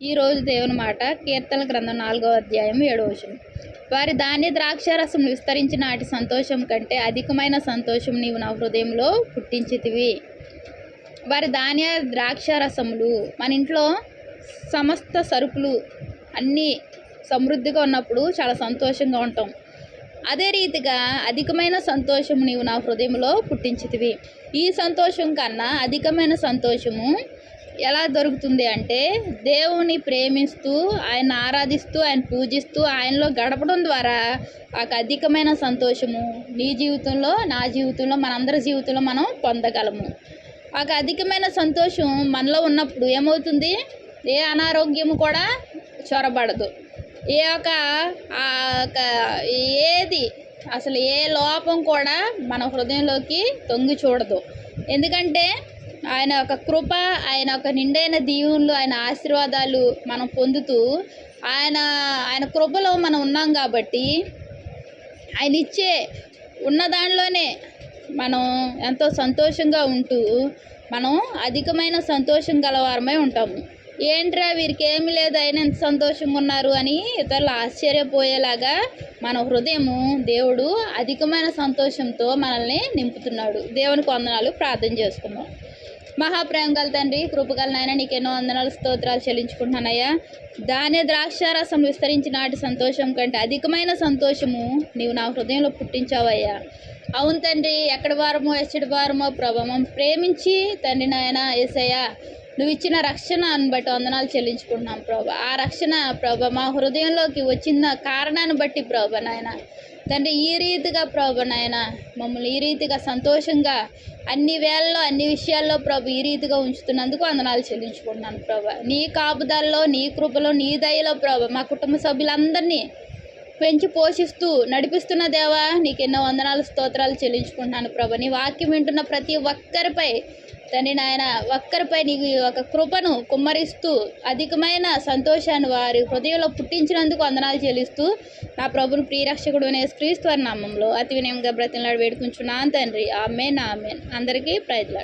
ఈ రోజు దేవుని మాట కీర్తన గ్రంథం నాలుగో అధ్యాయం ఏడో వచనం. వారి ధాన్య ద్రాక్షారసం విస్తరించి నాటి సంతోషం కంటే అధికమైన సంతోషం నీవు నా హృదయంలో పుట్టించితివి. వారి ధాన్య ద్రాక్షారసములు మన ఇంట్లో సమస్త సరుకులు అన్నీ సమృద్ధిగా ఉన్నప్పుడు చాలా సంతోషంగా ఉంటాం. అదే రీతిగా అధికమైన సంతోషం నీవు నా హృదయంలో పుట్టించితివి. ఈ సంతోషం కన్నా అధికమైన సంతోషము ఎలా దొరుకుతుంది అంటే దేవుని ప్రేమిస్తూ ఆయన ఆరాధిస్తూ ఆయన పూజిస్తూ ఆయనలో గడపడం ద్వారా ఒక అధికమైన సంతోషము. నీ జీవితంలో నా జీవితంలో మనందరి జీవితంలో మనం పొందగలము. ఒక అధికమైన సంతోషం మనలో ఉన్నప్పుడు ఏమవుతుంది? ఏ అనారోగ్యము కూడా చొరబడదు. ఏ ఒక ఆ ఒక ఏది అసలు ఏ లోపం కూడా మన హృదయంలోకి తొంగి చూడదు. ఎందుకంటే ఆయన ఒక కృప ఆయన ఒక నిండైన దీవులు ఆయన ఆశీర్వాదాలు మనం పొందుతూ ఆయన ఆయన కృపలో మనం ఉన్నాం కాబట్టి ఆయన ఇచ్చే ఉన్న దానిలోనే మనం ఎంతో సంతోషంగా ఉంటూ మనం అధికమైన సంతోషం గలవారమై ఉంటాము. ఏంట్రా వీరికి ఏమి లేదు ఆయన ఎంత సంతోషంగా ఉన్నారు అని ఇతరులు ఆశ్చర్యపోయేలాగా మన హృదయము దేవుడు అధికమైన సంతోషంతో మనల్ని నింపుతున్నాడు. దేవునికి వందనాలు ప్రార్థన చేసుకుందాం. మహాప్రేమ గల తండ్రి కృపగల నాయన నీకు ఎన్నో వందనాలు స్తోత్రాలు చెల్లించుకుంటున్నానయ్యా. దాని ద్రాక్షారసం విస్తరించి నాటి సంతోషం కంటే అధికమైన సంతోషము నీవు నా హృదయంలో పుట్టించావయ్యా. అవును తండ్రి ఎక్కడి వారమో ఎచ్చటి వారమో ప్రభావం ప్రేమించి తండ్రి నాయన ఏసయ్యా నువ్వు ఇచ్చిన రక్షణను బట్టి వందనాలు చెల్లించుకుంటున్నాం ప్రభా. ఆ రక్షణ ప్రభా మా హృదయంలోకి వచ్చిన కారణాన్ని బట్టి ప్రభా నాయన. తండ్రి ఈ రీతిగా ప్రభు నాయన మమ్మల్ని ఈ రీతిగా సంతోషంగా అన్ని వేళల్లో అన్ని విషయాల్లో ప్రభు ఈ రీతిగా ఉంచుతున్నందుకు వందనాలు చెల్లించుకుంటున్నాను ప్రభా. నీ కాపుదల్లో నీ కృపలో నీ దయలో ప్రభు మా కుటుంబ సభ్యులందరినీ పెంచి పోషిస్తూ నడిపిస్తున్న దేవా నీకు ఎన్నో వందనాలు స్తోత్రాలు చెల్లించుకుంటున్నాను ప్రభ. నీ వాక్యం వింటున్న ప్రతి ఒక్కరిపై తండ్రి నాయన ఒక్కరిపై నీకు ఒక కృపను కుమ్మరిస్తూ అధికమైన సంతోషాన్ని వారి హృదయంలో పుట్టించినందుకు వందనాలు చెల్లిస్తూ నా ప్రభుని ప్రియరక్షకుడు అనే క్రీస్తు నామంలో అతి వినయంగా బ్రతిలాడు వేడుకుంటున్నాను తండ్రి. Amen amen. అందరికీ ప్రైజ్లాడు